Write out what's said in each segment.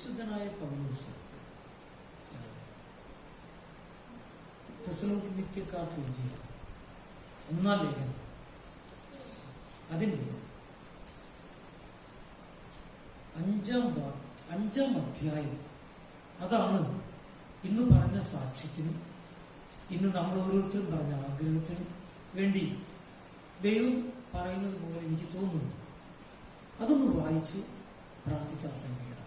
വിശുദ്ധനായ പൗലോസ്. തെസലോനിക്കക്കാർക്ക് എഴുതിയ ഒന്നാം ലേഖനം. അതിന്റെ അഞ്ചാം അഞ്ചാം അധ്യായം. അതാണ് ഇന്ന് പറഞ്ഞ സാക്ഷ്യത്തിനും ഇന്ന് നമ്മൾ ഓരോരുത്തരും പറഞ്ഞ ആഗ്രഹത്തിനും വേണ്ടി ദൈവം പറയുന്നത് പോലെ എനിക്ക് തോന്നുന്നു. അതൊന്ന് വായിച്ച് പ്രാർത്ഥിച്ച സമീപിക്കണം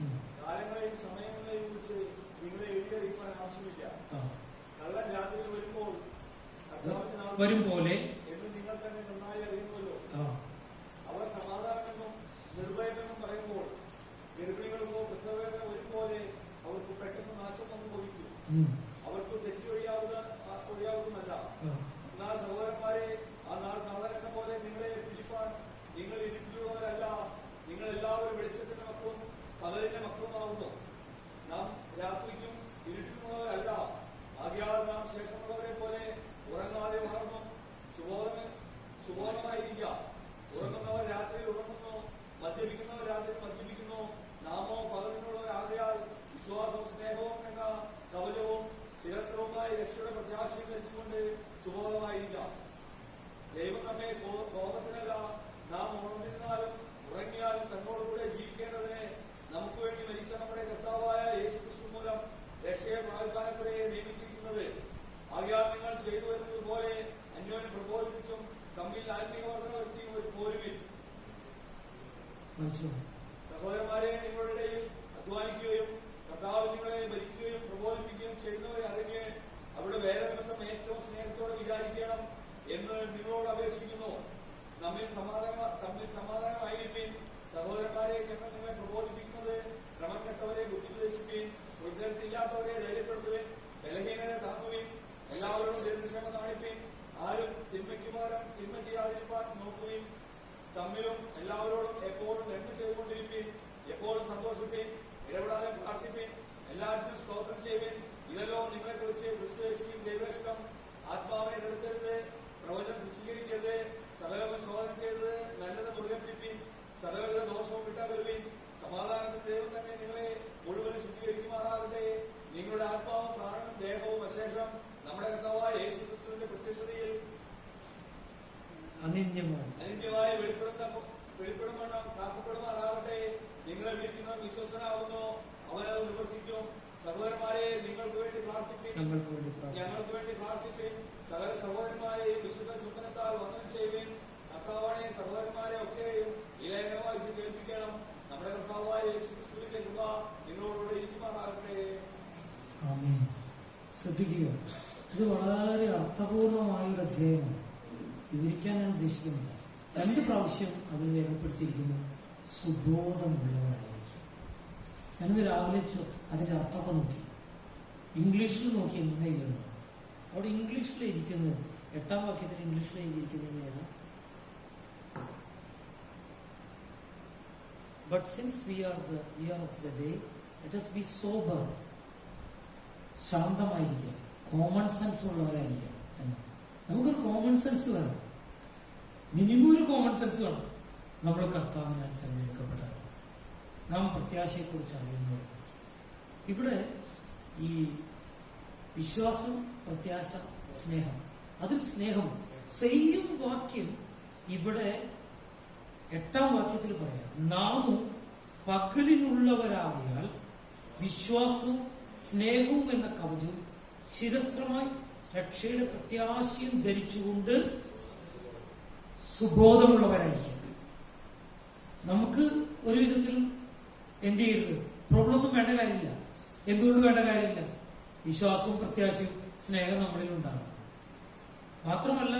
ഉം. കാലങ്ങളെയും സമയങ്ങളെയും കുറിച്ച് നിങ്ങളെ എഴുതിയറിയിക്കാൻ ആവശ്യമില്ല. കള്ളൻ രാത്രി വരുമ്പോൾ വരും പോലെ രക്ഷയുടെ പ്രത്യാശയും ധരിച്ചുകൊണ്ട് സുബോധമായിരിക്കാം ദൈവം നമ്മെ കോ- കോപത്തിനല്ല നാം ഉണർന്നിരുന്നാലും ഉറങ്ങിയാലും തന്നോടുകൂടെ ജീവിക്കേണ്ടതിനെ നമുക്ക് വേണ്ടി മരിച്ച നമ്മുടെ കർത്താവായ അനിന്യമായി അനിത്യമായി വെളിപ്പെടുന്ന വെളിപ്പെടുമെണ്ണം കാക്കപ്പെടുമാറാകട്ടെ നിങ്ങളെ വിളിക്കുന്നവൻ വിശ്വസനാവുന്നു അവനത് നിവർത്തിക്കും. സഹോദരന്മാരെ നിങ്ങൾക്ക് വേണ്ടി പ്രാർത്ഥിപ്പിക്കും. ഞങ്ങൾക്ക് വേണ്ടി ഞങ്ങൾക്ക് വേണ്ടി പ്രാർത്ഥിപ്പിൻ സകല സഹോദരന്മാരെ വിശുദ്ധ ചുമനത്താൽ വന്ദനം ചെയ്യുവിൻ. കർത്താവാണെ സഹോദരന്മാരെ ഒക്കെയും ലേഖനം കേൾപ്പിക്കണം നമ്മുടെ കർത്താവായ യേശു ക്രിസ്തുവിന്റെ കൃപ നിങ്ങളോടുകൂടെ ഇരിക്കുമാറാകട്ടെ. ശ്രദ്ധിക്കുക. ഇത് വളരെ അർത്ഥപൂർണമായ ഒരു അധ്യായമാണ് വിവരിക്കാൻ ഞാൻ ഉദ്ദേശിക്കുന്നില്ല. രണ്ട് പ്രാവശ്യം അതിൽ രേഖപ്പെടുത്തിയിരിക്കുന്നു സുബോധമുള്ളവരായിരിക്കും ഞാനിന്ന് രാവിലെ അതിന്റെ അർത്ഥമൊക്കെ നോക്കി. ഇംഗ്ലീഷിൽ നോക്കി എങ്ങനെ എഴുതുന്നു അവിടെ ഇംഗ്ലീഷിൽ ഇരിക്കുന്നത് എട്ടാം വാക്യത്തിൽ ഇംഗ്ലീഷിൽ എഴുതിയിരിക്കുന്നത് എങ്ങനെയാണ്? But since we are the we are of the day it us be sober ശാന്തമായിരിക്കുക. കോമൺ സെൻസ് ഉള്ളവരായിരിക്കുക എന്ന്. നമുക്കൊരു കോമൺ സെൻസ് വേണം. മിനിമം ഒരു കോമൺ സെൻസ് വേണം. നമ്മൾ കർത്താവിനാൽ തിരഞ്ഞെടുക്കപ്പെട്ടവർ നാം പ്രത്യാശയെക്കുറിച്ച് അറിയുന്നവർ. ഇവിടെ ഈ വിശ്വാസം പ്രത്യാശ സ്നേഹം അതിൽ സ്നേഹം സെയിം വാക്യം ഇവിടെ എട്ടാം വാക്യത്തിൽ പറയാം. നാമും പകലിനുള്ളവരാകിയാൽ വിശ്വാസവും സ്നേഹവും എന്ന കവചവും ശിരസ്ത്രമായി രക്ഷയുടെ പ്രത്യാശയും ധരിച്ചുകൊണ്ട് സുബോധമുള്ളവരായിരിക്കും. നമുക്ക് ഒരു വിധത്തിൽ എന്ത് ചെയ്യരുത്? പ്രോബ്ലമൊന്നും വേണ്ട കാര്യമില്ല. എന്തുകൊണ്ട് വേണ്ട കാര്യമില്ല? വിശ്വാസവും പ്രത്യാശയും സ്നേഹം നമ്മളിൽ ഉണ്ടാകും മാത്രമല്ല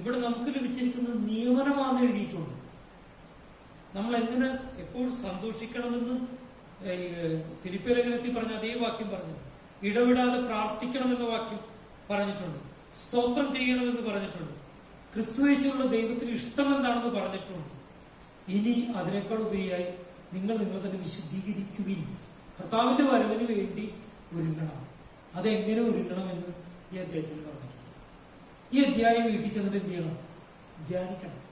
ഇവിടെ നമുക്ക് ലഭിച്ചിരിക്കുന്ന നിയമനമാണെന്ന് എഴുതിയിട്ടുണ്ട്. നമ്മൾ എങ്ങനെ എപ്പോഴും സന്തോഷിക്കണമെന്ന് ഫിലിപ്പിയ ലേഖനത്തിൽ പറഞ്ഞ അതേ വാക്യം പറഞ്ഞു ഇടവിടാതെ പ്രാർത്ഥിക്കണമെന്ന വാക്യം പറഞ്ഞിട്ടുണ്ട്. സ്തോത്രം ചെയ്യണമെന്ന് പറഞ്ഞിട്ടുണ്ട്. ക്രിസ്തുവേശുള്ള ദൈവത്തിന് ഇഷ്ടം എന്താണെന്ന് പറഞ്ഞിട്ടുണ്ട്. ഇനി അതിനേക്കാൾ ഉപരിയായി നിങ്ങൾ നിങ്ങളെ തന്നെ വിശുദ്ധീകരിക്കുവിൻ. കർത്താവിന്റെ വരവിന് വേണ്ടി ഒരുങ്ങണം. അതെങ്ങനെ ഒരുങ്ങണമെന്ന് ഈ അധ്യായത്തിൽ പറഞ്ഞിട്ടുണ്ട്. ഈ അധ്യായം വീട്ടിൽ ചെന്നിട്ട് എന്ത് ചെയ്യണം? ധ്യാനിക്കണം.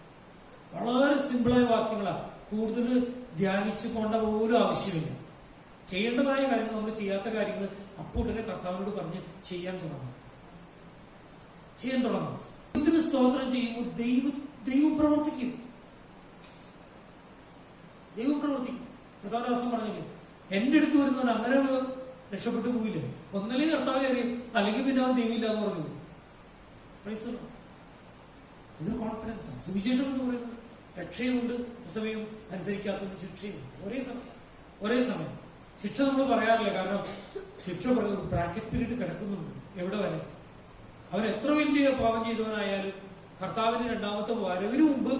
വളരെ സിമ്പിളായ വാക്യങ്ങളാണ് കൂടുതൽ ധ്യാനിച്ചു പോകേണ്ട പോലും ആവശ്യമില്ല. ചെയ്യേണ്ടതായ കാര്യങ്ങൾ നമ്മൾ ചെയ്യാത്ത കാര്യങ്ങൾ അപ്പോൾ തന്നെ കർത്താവിനോട് പറഞ്ഞ് ചെയ്യാൻ തുടങ്ങും ചെയ്യാൻ തുടങ്ങും ദൈവത്തിന് സ്തോത്രം ചെയ്യുമ്പോൾ ദൈവ ദൈവം പ്രവർത്തിക്കും. ദൈവം പ്രവർത്തിക്കും. കർത്താവിന്റെ പറഞ്ഞില്ലേ? എന്റെ അടുത്ത് വരുന്നവൻ അങ്ങനെ രക്ഷപ്പെട്ടു പോയില്ല. ഒന്നല്ലെങ്കിൽ കർത്താവ് അറിയും അല്ലെങ്കിൽ പിന്നെ അവൻ ദൈവമില്ല എന്ന് പറഞ്ഞു. ഇതൊരു കോൺഫിഡൻസ് ആണ്. സുവിശേഷം എന്ന് പറയുന്നത് രക്ഷയുമുണ്ട് സമയം അനുസരിക്കാത്തതും ശിക്ഷയും ഒരേ സമയം ഒരേ സമയം. ശിക്ഷ നമ്മൾ പറയാറില്ല. കാരണം ശിക്ഷ പറയുന്നത് ബ്രാക്കറ്റ് പീരീഡ് കിടക്കുന്നുണ്ട്. എവിടെ വരെ? അവൻ എത്ര വലിയ പാപം ചെയ്തവനായാലും കർത്താവിന്റെ രണ്ടാമത്തെ വരവിന് മുമ്പ്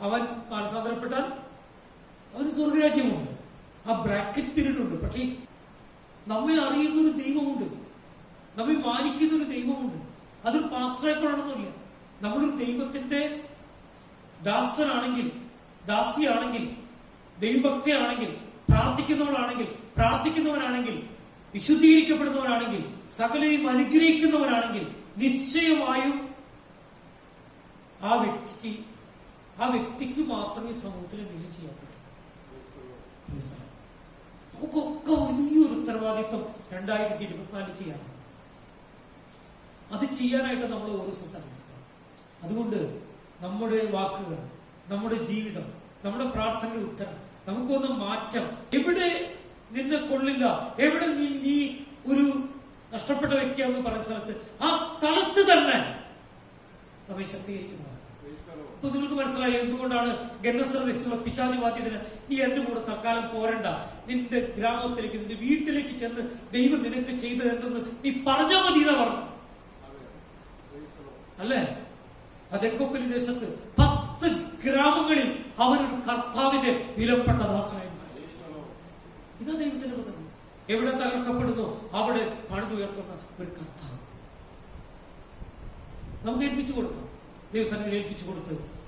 അവൻ മാനസാന്തരപ്പെട്ടാൽ അവന് സ്വർഗരാജ്യമുണ്ട് ആ ബ്രാക്കറ്റ് പീരീഡ് ഉണ്ട് പക്ഷേ നമ്മെ അറിയുന്ന ഒരു ദൈവമുണ്ട്. നമ്മെ മാനിക്കുന്ന ഒരു ദൈവമുണ്ട്. അതൊരു പാസ്റ്ററേക്കൊള്ളണമെന്നില്ല നമ്മളൊരു ദൈവത്തിന്റെ ദാസനാണെങ്കിൽ ദാസിയാണെങ്കിൽ ദൈവഭക്തയാണെങ്കിൽ പ്രാർത്ഥിക്കുന്നവളാണെങ്കിൽ പ്രാർത്ഥിക്കുന്നവനാണെങ്കിൽ വിശുദ്ധീകരിക്കപ്പെടുന്നവനാണെങ്കിൽ സകലയും അനുഗ്രഹിക്കുന്നവനാണെങ്കിൽ നിശ്ചയമായും ആ വ്യക്തിക്ക് ആ വ്യക്തിക്ക് മാത്രമേ സമൂഹത്തിൽ എന്തെങ്കിലും ചെയ്യാൻ പറ്റൂ? നമുക്കൊക്കെ വലിയൊരു ഉത്തരവാദിത്വം രണ്ടായിരത്തി ഇരുപത്തിനാലിൽ ചെയ്യാനാണ് അത് ചെയ്യാനായിട്ട് നമ്മൾ ഓരോ സ്ഥലത്താണ് അതുകൊണ്ട് നമ്മുടെ വാക്കുകൾ നമ്മുടെ ജീവിതം നമ്മുടെ പ്രാർത്ഥനയുടെ ഉത്തരം നമുക്കൊന്ന് മാറ്റം. എവിടെ നിന്നെ കൊള്ളില്ല എവിടെ നീ ഒരു നഷ്ടപ്പെട്ട വ്യക്തിയാണെന്ന് പറയുന്ന സ്ഥലത്ത് ആ സ്ഥലത്ത് തന്നെ നമ്മെ ശക്തീകരിക്കുന്നതാണ് അപ്പൊ നിങ്ങൾക്ക് മനസ്സിലായി എന്തുകൊണ്ടാണ് ഗന്നസർവീസിലുള്ള പിശാചിവാദ്യത്തിന് നീ എന്റെ കൂടെ തൽക്കാലം പോരണ്ട. നിന്റെ ഗ്രാമത്തിലേക്ക് നിന്റെ വീട്ടിലേക്ക് ചെന്ന് ദൈവം നിനക്ക് ചെയ്തത് എന്തെന്ന് നീ പറഞ്ഞാൽ മതി എന്നാ പറഞ്ഞു. അല്ലേ? അതെക്കൊപ്പലി ദേശത്ത് പത്ത് ഗ്രാമങ്ങളിൽ അവരൊരു കർത്താവിന്റെ വിലപ്പെട്ട ദാസനായി. ഇതാ ദൈവത്തിന്റെ പദ്ധതി. എവിടെ തകർക്കപ്പെടുന്നു? അവിടെ പണിതുയർത്തുന്ന ഒരു കർത്താവ്. നമുക്ക് ഏൽപ്പിച്ചു കൊടുക്കാം. ദൈവസന്നിധിയിൽ ഏൽപ്പിച്ചു കൊടുത്ത്